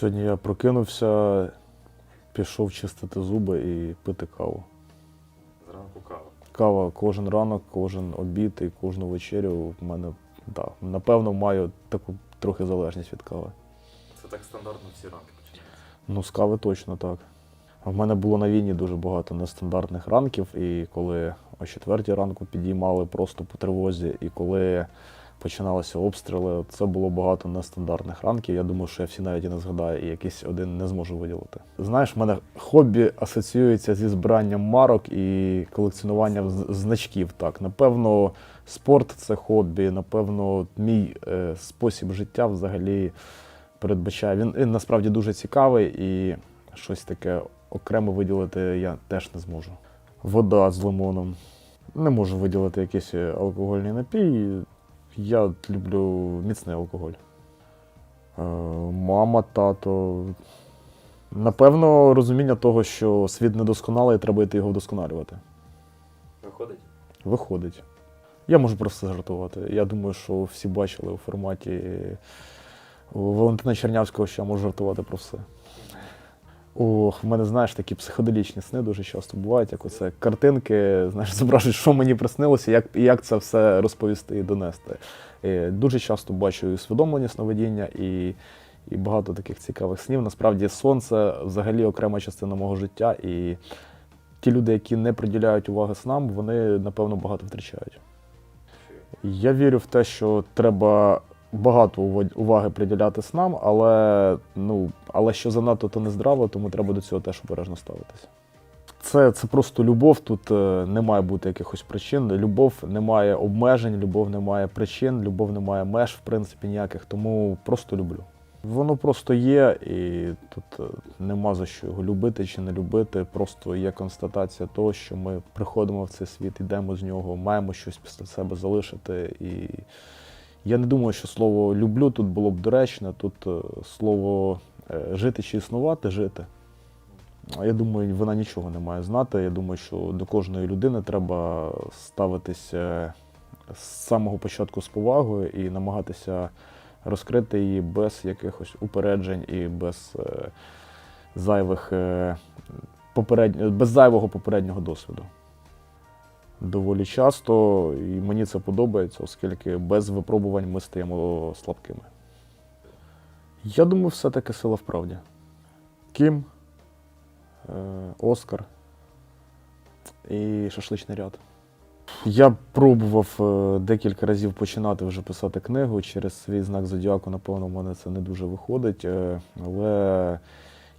Сьогодні я прокинувся, пішов чистити зуби і пити каву. Зранку кава. Кава кожен ранок, кожен обід і кожну вечерю в мене, да, напевно, маю таку трохи залежність від кави. Це так стандартно всі ранки починаються. Ну, з кави точно так. В мене було на війні дуже багато нестандартних ранків, і коли о четвертій ранку підіймали просто по тривозі, і коли починалися обстріли, це було багато нестандартних ранків. Я думаю, що я всі навіть і не згадаю, і якийсь один не зможу виділити. Знаєш, в мене хобі асоціюється зі збиранням марок і колекціонуванням значків. Так, напевно, спорт це хобі, напевно, мій е, спосіб життя взагалі передбачає. Він, він насправді дуже цікавий і щось таке окремо виділити я теж не зможу. Вода з лимоном. Не можу виділити якийсь е, алкогольний напій. Я люблю міцний алкоголь. Е, мама, тато. Напевно, розуміння того, що світ недосконалий, і треба йти його вдосконалювати. Виходить? Виходить. Я можу про все жартувати. Я думаю, що всі бачили у форматі Валентина Чернявського, що я можу жартувати про все. Ох, в мене, знаєш, такі психоделічні сни дуже часто бувають, як оце картинки, знаєш, зображують, що мені приснилося, як, як це все розповісти і донести. Е, Дуже часто бачу і усвідомлені сновидіння, і, і багато таких цікавих снів. Насправді, сон це взагалі окрема частина мого життя. І ті люди, які не приділяють уваги снам, вони, напевно, багато втрачають. Я вірю в те, що треба багато уваги приділяти снам, але, ну, але що занадто, то не здраво, тому треба до цього теж обережно ставитися. Це, це просто любов, тут е, не має бути якихось причин. Любов не має обмежень, любов не має причин, любов не має меж, в принципі, ніяких, тому просто люблю. Воно просто є, і тут е, нема за що його любити чи не любити. Просто є констатація того, що ми приходимо в цей світ, йдемо з нього, маємо щось після себе залишити. І я не думаю, що слово люблю тут було б доречне. Тут е, слово е, жити чи існувати жити. Я думаю, вона нічого не має знати. Я думаю, що до кожної людини треба ставитися з самого початку з повагою і намагатися розкрити її без якихось упереджень і без е, зайвих е, попередньо, без зайвого попереднього досвіду. Доволі часто, і мені це подобається, оскільки без випробувань ми стаємо слабкими. Я думаю, все-таки сила в правді. Кім, е, Оскар і шашличний ряд. Я пробував е, декілька разів починати вже писати книгу. Через свій знак зодіаку, напевно, в мене це не дуже виходить. е, Але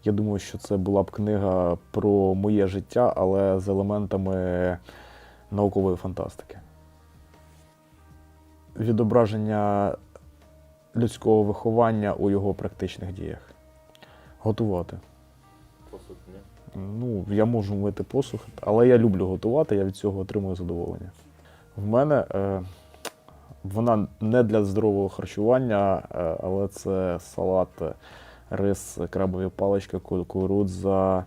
я думаю, що це була б книга про моє життя, але з елементами наукової фантастики. Відображення людського виховання у його практичних діях. Готувати. Посуд, ні? Ну, я можу мити посух, але я люблю готувати, я від цього отримую задоволення. В мене е, вона не для здорового харчування, е, але це салат, рис, крабові палички, ку- кукурудза,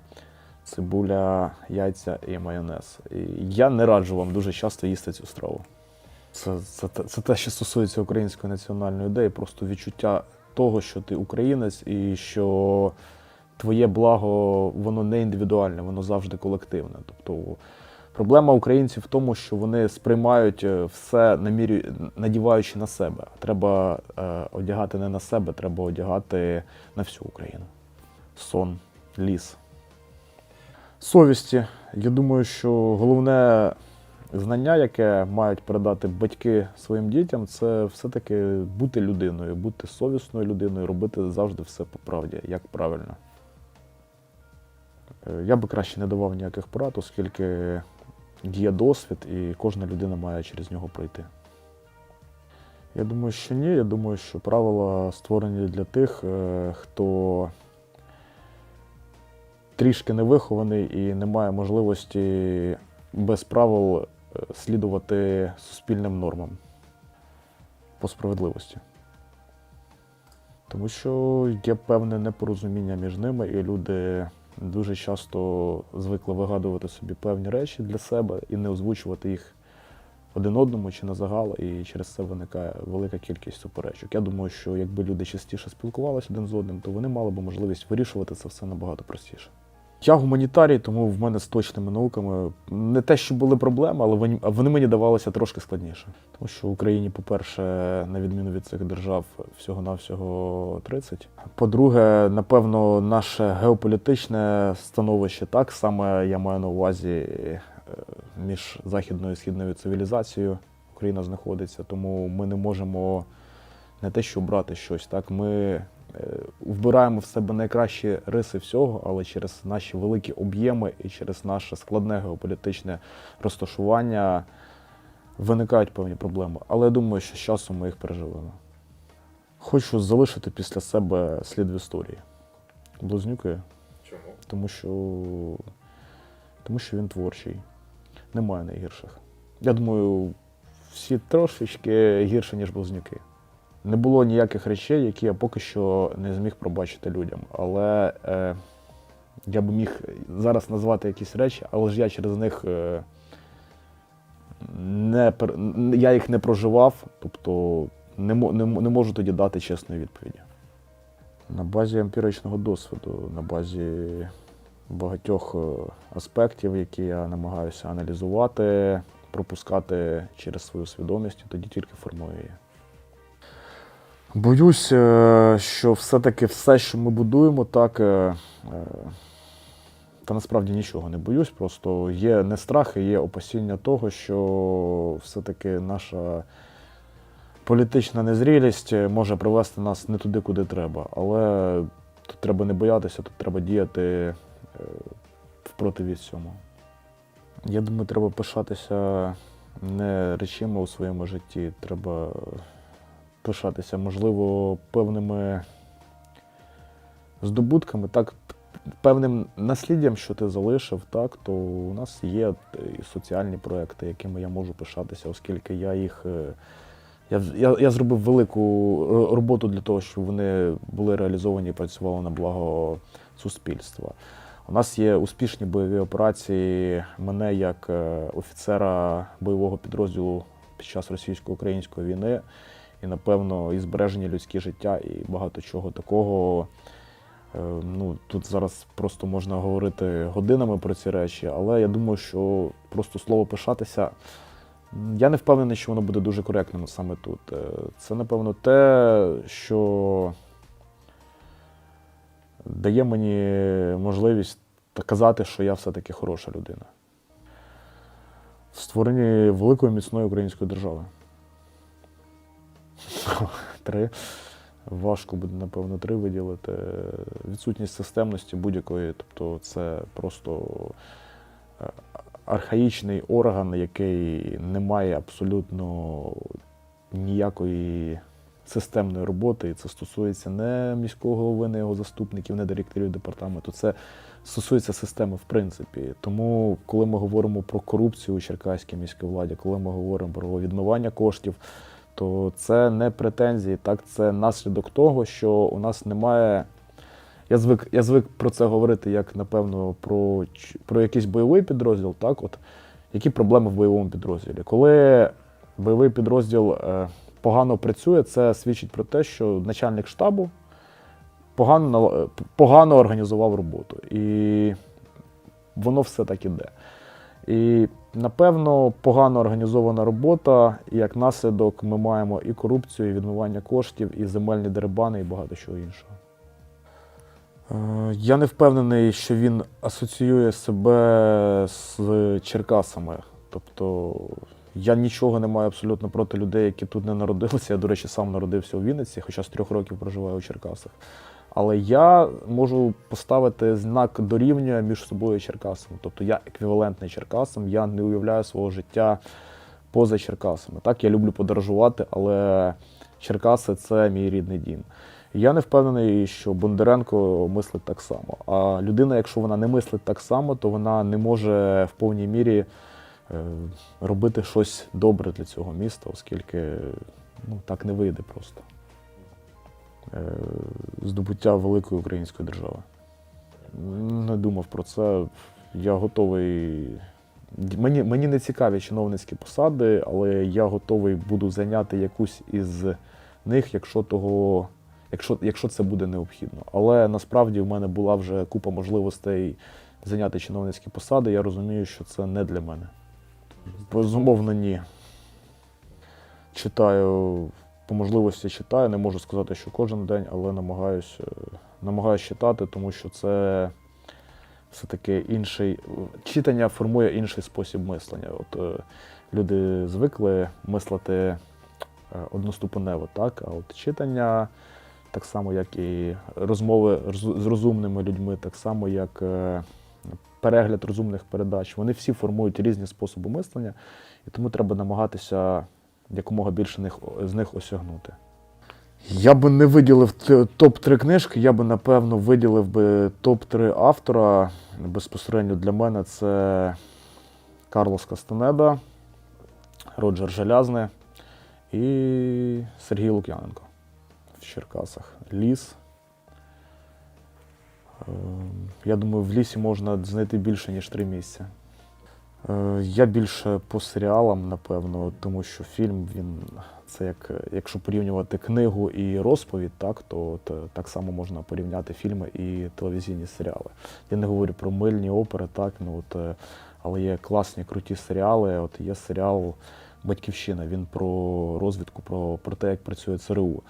цибуля, яйця і майонез. І я не раджу вам дуже часто їсти цю страву. Це, це, те- це те, що стосується української національної ідеї, просто відчуття того, що ти українець і що твоє благо воно не індивідуальне, воно завжди колективне. Тобто проблема українців в тому, що вони сприймають е, все намірю, надіваючи на себе. Треба е, одягати не на себе, треба одягати на всю Україну. Сон, ліс. Совісті. Я думаю, що головне знання, яке мають передати батьки своїм дітям, це все-таки бути людиною, бути совісною людиною, робити завжди все по правді, як правильно. Е, Я би краще не давав ніяких порад, оскільки є досвід і кожна людина має через нього пройти. Я думаю, що ні. Я думаю, що правила створені для тих, е, хто трішки невихований і не має можливості без правил е, слідувати суспільним нормам по справедливості. Тому що є певне непорозуміння між ними, і люди дуже часто звикли вигадувати собі певні речі для себе і не озвучувати їх один одному чи на загал, і через це виникає велика кількість суперечок. Я думаю, що якби люди частіше спілкувалися один з одним, то вони мали б можливість вирішувати це все набагато простіше. Я гуманітарій, тому в мене з точними науками не те, що були проблеми, але вони, мені давалися трошки складніше. Тому що в Україні, по-перше, на відміну від цих держав, всього-навсього 30. По-друге, напевно, наше геополітичне становище так саме я маю на увазі е, між західною і східною цивілізацією. Україна знаходиться, тому ми не можемо не те, що брати щось. Так, ми вбираємо в себе найкращі риси всього, але через наші великі об'єми і через наше складне геополітичне розташування виникають певні проблеми. Але я думаю, що з часом ми їх переживемо. Хочу залишити після себе слід в історії. Близнюки, Чому? тому що, тому що він творчий. Немає найгірших. Я думаю, всі трошечки гірше, ніж близнюки. Не було ніяких речей, які я поки що не зміг пробачити людям. Але е, я б міг зараз назвати якісь речі, але ж я через них е, не, я їх не проживав, тобто не, не, не можу тоді дати чесної відповіді. На базі емпіричного досвіду, на базі багатьох е, аспектів, які я намагаюся аналізувати, пропускати через свою свідомість, тоді тільки формую її. Боюсь, е, що все-таки все, що ми будуємо, так. е, е, Та насправді нічого не боюсь, просто є не страх, і є опасіння того, що все-таки наша політична незрілість може привести нас не туди, куди треба. Але тут треба не боятися, тут треба діяти е, в противі цьому. Я думаю, треба пишатися не речима у своєму житті, треба пишатися, можливо, певними здобутками, так, певним насліддям, що ти залишив, так, то у нас є і соціальні проекти, якими я можу пишатися, оскільки я їх. е, Я, я, я зробив велику роботу для того, щоб вони були реалізовані і працювали на благо суспільства. У нас є успішні бойові операції. Мене як е, офіцера бойового підрозділу під час російсько-української війни, і напевно і збережені людські життя, і багато чого такого. Е, Ну, тут зараз просто можна говорити годинами про ці речі, але я думаю, що просто слово пишатися. Я не впевнений, що воно буде дуже коректним саме тут. Е, Це, напевно, те, що дає мені можливість казати, що я все-таки хороша людина. В створенні великої міцної української держави. Три. Важко буде, напевно, три виділити. Відсутність системності будь-якої, тобто це просто е, архаїчний орган, який не має абсолютно ніякої системної роботи. І це стосується не міського голови, не його заступників, не директорів департаменту. Це стосується системи, в принципі. Тому, коли ми говоримо про корупцію у Черкаській міській владі, коли ми говоримо про відмивання коштів, то це не претензії, так це наслідок того, що у нас немає. Я звик, я звик про це говорити як, напевно, про, про якийсь бойовий підрозділ. Так, от, які проблеми в бойовому підрозділі? Коли бойовий підрозділ е, погано працює, це свідчить про те, що начальник штабу погано, е, погано організував роботу. І воно все так іде. І напевно погано організована робота, і як наслідок ми маємо і корупцію, і відмивання коштів, і земельні дерибани, і багато чого іншого. Е, Я не впевнений, що він асоціює себе з Черкасами. Тобто я нічого не маю абсолютно проти людей, які тут не народилися. Я, до речі, сам народився у Вінниці, хоча з трьох років проживаю у Черкасах. Але я можу поставити знак дорівнює між собою і Черкасами. Тобто я еквівалентний Черкасам, я не уявляю свого життя поза Черкасами. Так, я люблю подорожувати, але Черкаси це мій рідний дім. Я не впевнений, що Бондаренко мислить так само. А людина, якщо вона не мислить так само, то вона не може в повній мірі е, робити щось добре для цього міста, оскільки ну, так не вийде просто. Е, Здобуття великої української держави. Не думав про це. Я готовий Мені, мені не цікаві чиновницькі посади, але я готовий буду зайняти якусь із них, якщо того, якщо, якщо це буде необхідно. Але насправді в мене була вже купа можливостей зайняти чиновницькі посади. Я розумію, що це не для мене. Безумовно, ні. Читаю по можливості читаю. Не можу сказати, що кожен день, але намагаюся намагаюсь читати, тому що це все-таки інший. Читання формує інший спосіб мислення. От е, люди звикли мислити е, одноступенево, так? А от читання, так само, як і розмови з розумними людьми, так само, як е, перегляд розумних передач, вони всі формують різні способи мислення, і тому треба намагатися якомога більше них, з них осягнути. Я би не виділив топ-3 книжки, я би напевно виділив би топ-3 автора. Безпосередньо для мене це Карлос Кастанеда, Роджер Желязне і Сергій Лук'яненко в Черкасах. Ліс. Ем, Я думаю, в лісі можна знайти більше, ніж три місця. Е, Я більше по серіалам, напевно, тому що фільм він це як якщо порівнювати книгу і розповідь, так то е, так само можна порівняти фільми і телевізійні серіали. Я не говорю про мильні опери, так ну от, е, але є класні круті серіали. От є серіал Батьківщина. Він про розвідку, про, про те, як працює ЦРУ.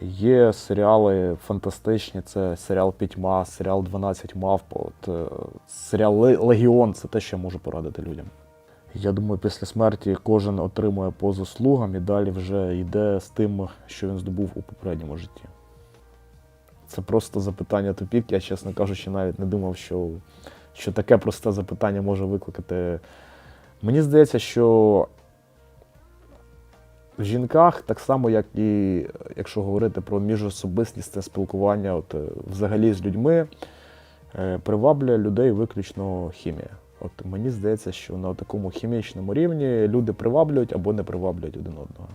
Є серіали фантастичні, це серіал Пітьма, серіал 12 мавп, от, е, серіал Легіон це те, що я можу порадити людям. Я думаю, після смерті кожен отримує по заслугам і далі вже йде з тим, що він здобув у попередньому житті. Це просто запитання тупік. Я, чесно кажучи, навіть не думав, що, що таке просте запитання може викликати. Мені здається, що в жінках, так само, як і якщо говорити про міжособистісне спілкування, от, е, взагалі з людьми, е, приваблює людей виключно хімія. От мені здається, що на такому хімічному рівні люди приваблюють або не приваблюють один одного.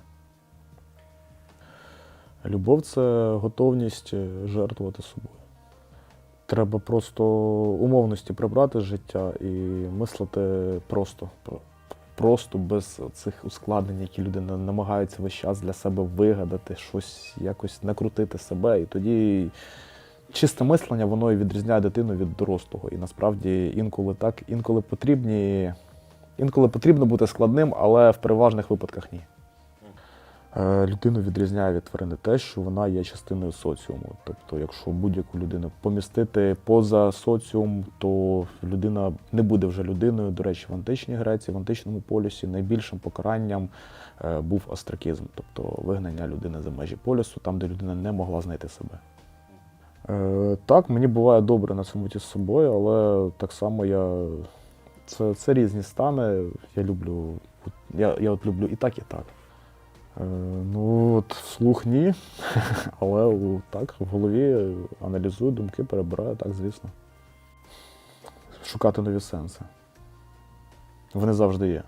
Любов це готовність е, жертвувати собою. Треба просто умовності прибрати з життя і мислити просто. Про- Просто без цих ускладнень, які люди намагаються весь час для себе вигадати, щось якось накрутити себе. І тоді чисте мислення воно і відрізняє дитину від дорослого. І насправді інколи так, інколи потрібні, інколи потрібно бути складним, але в переважних випадках ні. Е, Людину відрізняє від тварини те, що вона є частиною соціуму. Тобто, якщо будь-яку людину помістити поза соціум, то людина не буде вже людиною. До речі, в античній Греції, в античному полюсі найбільшим покаранням е, був остракізм, тобто вигнання людини за межі полюсу, там, де людина не могла знайти себе. Е, так, мені буває добре на самоті з собою, але так само я. Це, це різні стани. Я люблю. Я, я от люблю і так, і так. Е, ну, от вслух ні. Але так, в голові аналізую думки, перебираю, так, звісно. Шукати нові сенси. Вони завжди є.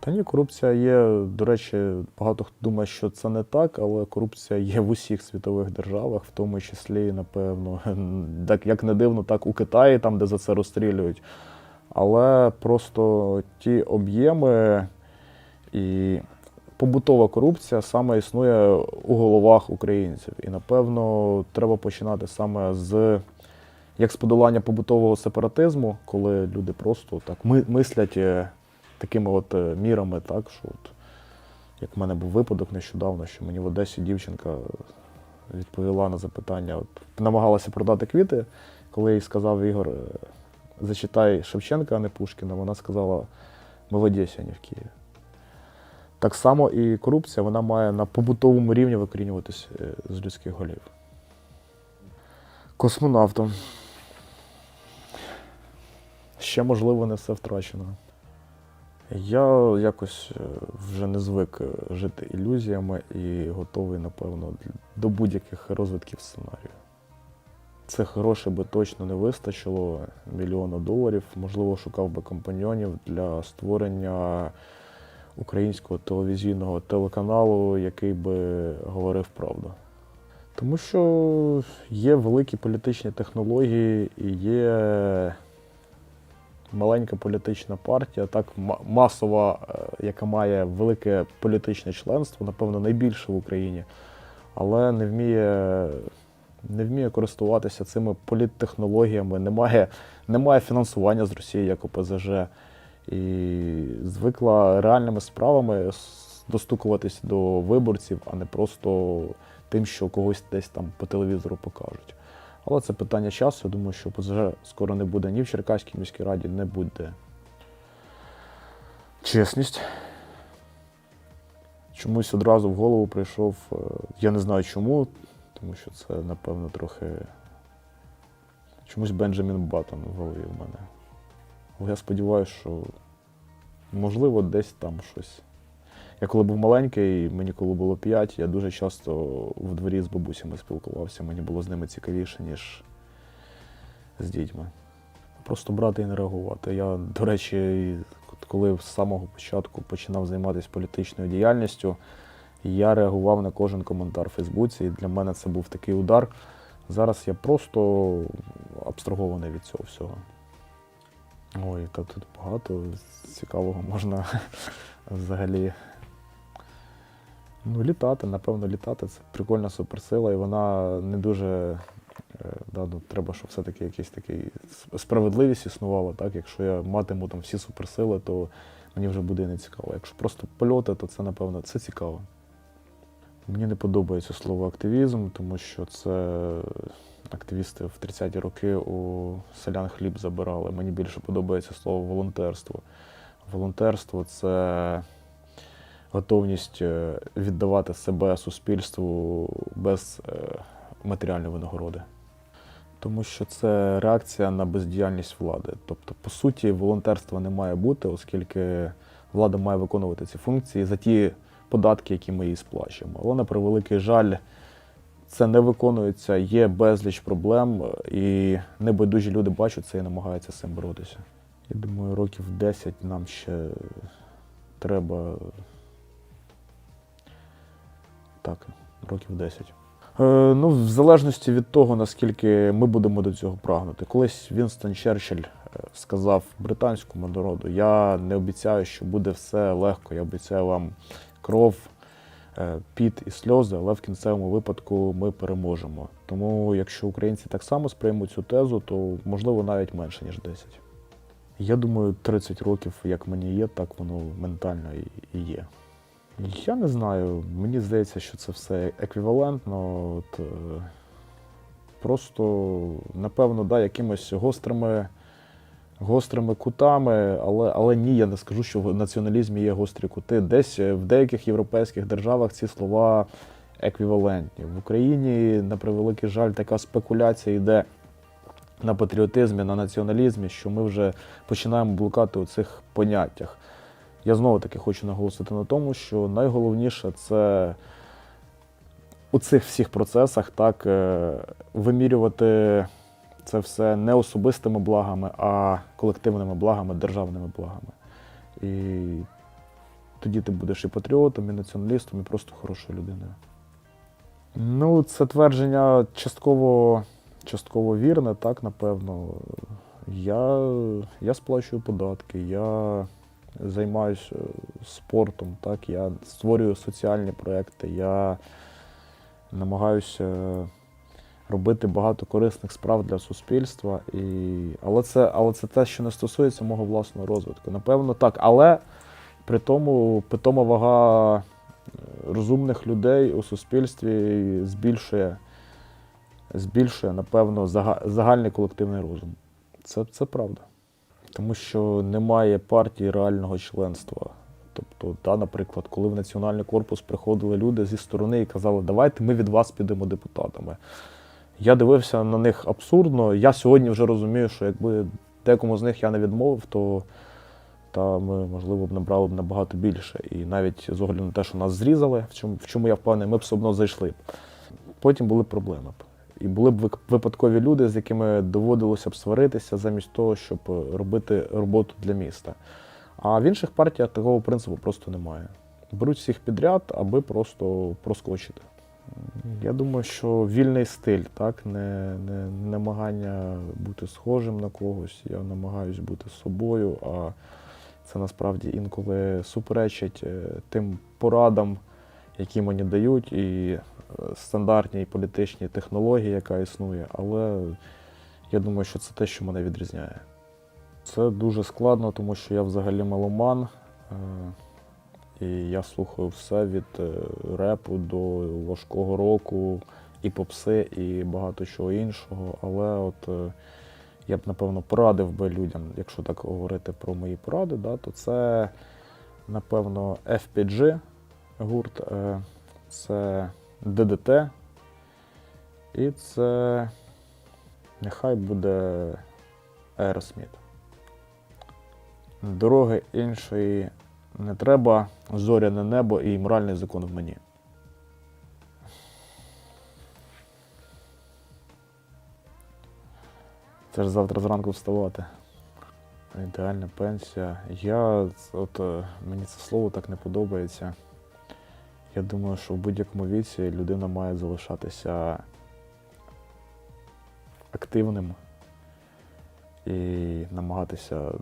Та ні, корупція є. До речі, багато хто думає, що це не так, але корупція є в усіх світових державах, в тому числі, напевно, так як не дивно, так у Китаї, там, де за це розстрілюють. Але просто ті об'єми і побутова корупція саме існує у головах українців. І напевно треба починати саме з як з подолання побутового сепаратизму, коли люди просто так мислять е, такими от е, мірами, так що от, як в мене був випадок нещодавно, що мені в Одесі дівчинка відповіла на запитання, от, намагалася продати квіти, коли їй сказав Ігор, е, зачитай Шевченка, а не Пушкіна, вона сказала, ми в Одесі, а не в Києві. Так само і корупція вона має на побутовому рівні викорінюватися е, з людських голів. Космонавтом. Ще, можливо, не все втрачено. Я якось е, вже не звик е, жити ілюзіями і готовий, напевно, до будь-яких розвитків сценарію. Цих грошей би точно не вистачило мільйона доларів. Можливо, шукав би компаньйонів для створення українського телевізійного телеканалу, який би говорив правду. Тому що є великі політичні технології і є маленька політична партія, так масова, е, яка має велике політичне членство, напевно, найбільше в Україні, але не вміє, не вміє користуватися цими політтехнологіями, немає, немає фінансування з Росії як ОПЗЖ. І звикла реальними справами достукуватись до виборців, а не просто тим, що когось десь там по телевізору покажуть. Але це питання часу. Я думаю, що ОПЗЖ скоро не буде ні в Черкаській міській раді, не буде. Чесність. Чомусь одразу в голову прийшов. е, Я не знаю чому, тому що це, напевно, трохи. Чомусь Бенджамін Баттон в голові в мене. Але я сподіваюся, що можливо десь там щось. Я коли був маленький, мені коли було 5, я дуже часто в дворі з бабусями спілкувався. Мені було з ними цікавіше, ніж з дітьми. Просто брати і не реагувати. Я, до речі, коли з самого початку починав займатися політичною діяльністю, я реагував на кожен коментар в Фейсбуці, і для мене це був такий удар. Зараз я просто абстрагований від цього всього. Ой, та тут багато цікавого можна взагалі. Ну, літати, напевно, літати це прикольна суперсила, і вона не дуже. е, Да, ну, треба, щоб все-таки якийсь такий справедливість існувала. Так? Якщо я матиму там всі суперсили, то мені вже буде не цікаво. Якщо просто польоти, то це, напевно, це цікаво. Мені не подобається слово активізм, тому що це активісти в 30-ті роки у селян хліб забирали. Мені більше подобається слово волонтерство. Волонтерство це готовність е, віддавати себе суспільству без е, матеріальної винагороди. Тому що це реакція на бездіяльність влади. Тобто, по суті, волонтерства не має бути, оскільки влада має виконувати ці функції за ті податки, які ми їй сплачуємо. Але на превеликий жаль, це не виконується, є безліч проблем, і небайдужі люди бачать це і намагаються з цим боротися. Я думаю, років 10 нам ще треба. Так, років 10. Е, ну, в залежності від того, наскільки ми будемо до цього прагнути. Колись Вінстон Черчилль е, сказав британському народу: я не обіцяю, що буде все легко, я обіцяю вам кров, е, піт і сльози, але в кінцевому випадку ми переможемо. Тому, якщо українці так само сприймуть цю тезу, то можливо навіть менше, ніж 10. Я думаю, 30 років, як мені є, так воно ментально і- і є. Я не знаю, мені здається, що це все еквівалентно. От, е, просто, напевно, да, якимось гострими, гострими кутами, але, але ні, я не скажу, що в націоналізмі є гострі кути. Десь е, в деяких європейських державах ці слова еквівалентні. В Україні, на превеликий жаль, така спекуляція йде на патріотизмі, на націоналізмі, що ми вже починаємо блукати у цих поняттях. Я знову таки хочу наголосити на тому, що найголовніше це у цих всіх процесах так е, вимірювати це все не особистими благами, а колективними благами, державними благами. І тоді ти будеш і патріотом, і націоналістом, і просто хорошою людиною. Ну, це твердження частково, частково вірне, так, напевно. Я, я сплачую податки, я займаюся спортом, так, я створюю соціальні проекти, я намагаюся робити багато корисних справ для суспільства. І... Але, це, але це те, що не стосується мого власного розвитку. Напевно, так. Але при тому питома вага е, розумних людей у суспільстві збільшує, збільшує напевно, загальний колективний розум. Це, це правда. Тому що немає партії реального членства. Тобто, да, наприклад, коли в Національний корпус приходили люди зі сторони і казали, давайте ми від вас підемо депутатами. Я дивився на них абсурдно. Я сьогодні вже розумію, що якби декому з них я не відмовив, то та ми, можливо, б набрали б набагато більше. І навіть з огляду на те, що нас зрізали, в чому, в чому я впевнений, ми б все одно зайшли. б. Потім були проблеми. б. І були б випадкові люди, з якими доводилося б сваритися замість того, щоб робити роботу для міста. А в інших партіях такого принципу просто немає. Беруть всіх підряд, аби просто проскочити. Я думаю, що вільний стиль, так? Не, не намагання бути схожим на когось. Я намагаюсь бути собою, а це насправді інколи суперечить е, тим порадам, які мені дають, і е, стандартній політичній технології, яка існує. Але я думаю, що це те, що мене відрізняє. Це дуже складно, тому що я взагалі меломан. І я слухаю все від е, репу до важкого року, і попси, і багато чого іншого. Але от е, я б напевно порадив би людям, якщо так говорити про мої поради, да, то це напевно FPG гурт, е, це DDT, і це нехай буде Aerosmith. Дороги іншої не треба, зоряне небо і моральний закон в мені. Це ж завтра зранку вставати. Ідеальна пенсія. Я от е, мені це слово так не подобається. Я думаю, що в будь-якому віці людина має залишатися активним і намагатися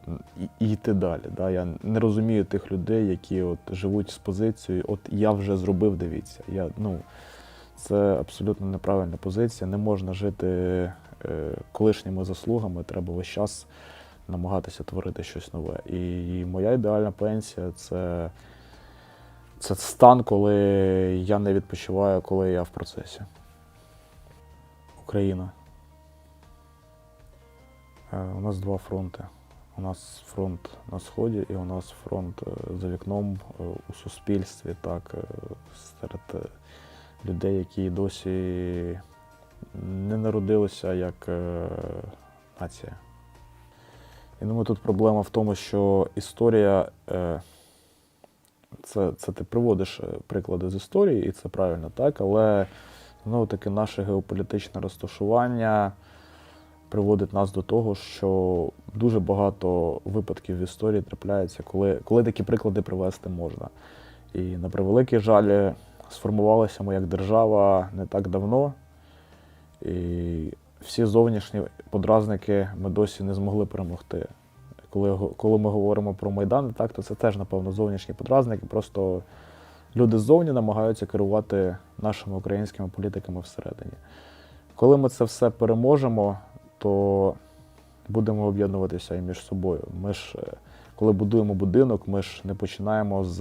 і- йти далі. Да? Я не розумію тих людей, які от живуть з позицією, от я вже зробив, дивіться. Я, ну, це абсолютно неправильна позиція. Не можна жити е, колишніми заслугами, треба весь час намагатися творити щось нове. І моя ідеальна пенсія це, це стан, коли я не відпочиваю, коли я в процесі. Україна. Е, У нас два фронти. У нас фронт на сході і у нас фронт е, за вікном е, у суспільстві, так, серед людей, які досі не народилися як нація. Я думаю, тут проблема в тому, що історія це, це ти приводиш приклади з історії, і це правильно, так, але знову таки наше геополітичне розташування приводить нас до того, що дуже багато випадків в історії трапляється, коли, коли такі приклади привести можна. І на превеликий жаль, сформувалася ми як держава не так давно, і всі зовнішні подразники ми досі не змогли перемогти. Коли, коли ми говоримо про Майдан, так, то це теж, напевно, зовнішні подразники. Просто люди ззовні намагаються керувати нашими українськими політиками всередині. Коли ми це все переможемо, то будемо об'єднуватися і між собою. Ми ж, е, коли будуємо будинок, ми ж не починаємо з,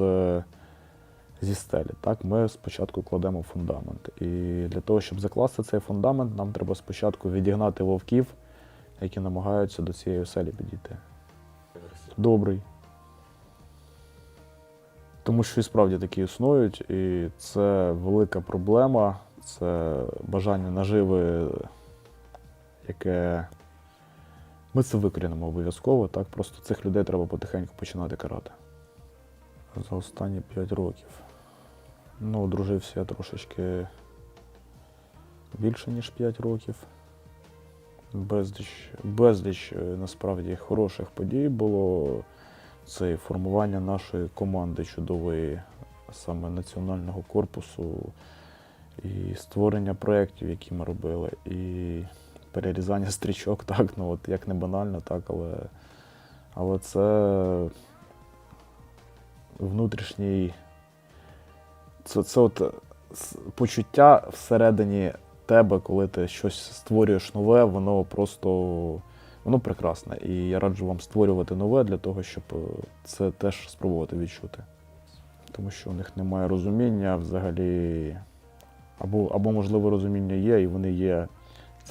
зі стелі. Так? Ми спочатку кладемо фундамент. І для того, щоб закласти цей фундамент, нам треба спочатку відігнати вовків, які намагаються до цієї оселі підійти. Добрий. Тому що і справді такі існують, і це велика проблема, це бажання наживи, яке ми це викорінимо обов'язково. Так? Просто цих людей треба потихеньку починати карати. За останні 5 років. Ну, одружився я трошечки більше, ніж 5 років. Безліч, безліч е, насправді хороших подій було. Це формування нашої команди чудової, саме національного корпусу, і створення проєктів, які ми робили, і перерізання стрічок, так, ну от як не банально, так, але, але це внутрішній. Це, це от почуття всередині тебе, коли ти щось створюєш нове, воно просто воно прекрасне. І я раджу вам створювати нове для того, щоб е, це теж спробувати відчути. Тому що у них немає розуміння взагалі, або, або можливо, розуміння є, і вони є.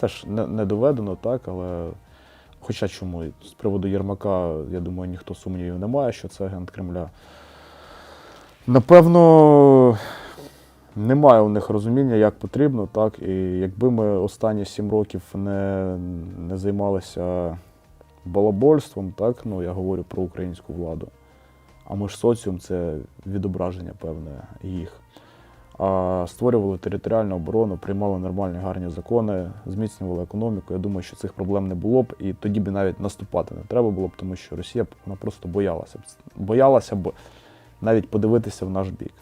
Це ж не, не доведено, так, але хоча чому, з приводу Єрмака, я думаю, ніхто сумнівів немає, що це агент Кремля. Напевно, немає у них розуміння, як потрібно, так. І якби ми останні сім років не, не займалися балабольством, так, ну я говорю про українську владу. А ми ж соціум це відображення певне їх. Створювали територіальну оборону, приймали нормальні гарні закони, зміцнювали економіку. Я думаю, що цих проблем не було б, і тоді б навіть наступати не треба було б, тому що Росія б- вона просто боялася б боялася б навіть подивитися в наш бік.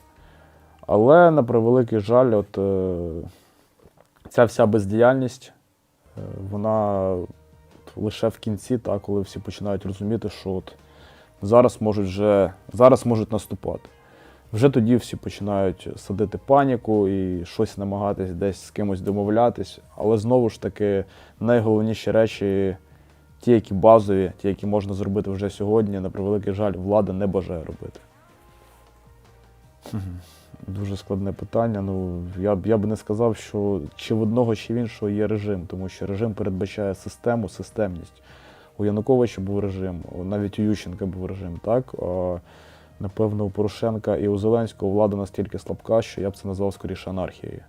Але на превеликий жаль, от е, ця вся бездіяльність, е, вона лише в кінці, та, коли всі починають розуміти, що от зараз можуть вже зараз можуть наступати. Вже тоді всі починають садити паніку і щось намагатись десь з кимось домовлятись. Але знову ж таки, найголовніші речі, ті, які базові, ті, які можна зробити вже сьогодні, на превеликий жаль, влада не бажає робити. Дуже складне питання. Ну, я, б- я би не сказав, що чи в одного, чи в іншого є режим, тому що режим передбачає систему, системність. У Януковича був режим, навіть у Ющенка був режим, так? Напевно, у Порошенка і у Зеленського влада настільки слабка, що я б це назвав скоріше анархією.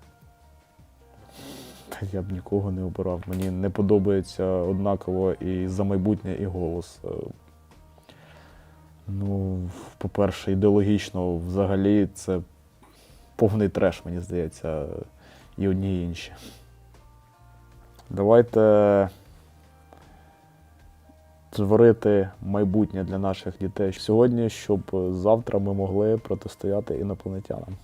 Я б нікого не обирав. Мені не подобається однаково і за майбутнє, і голос. Е, Ну, по-перше, ідеологічно взагалі це повний треш, мені здається, і одні, і інші. Давайте творити майбутнє для наших дітей сьогодні, щоб завтра ми могли протистояти інопланетянам.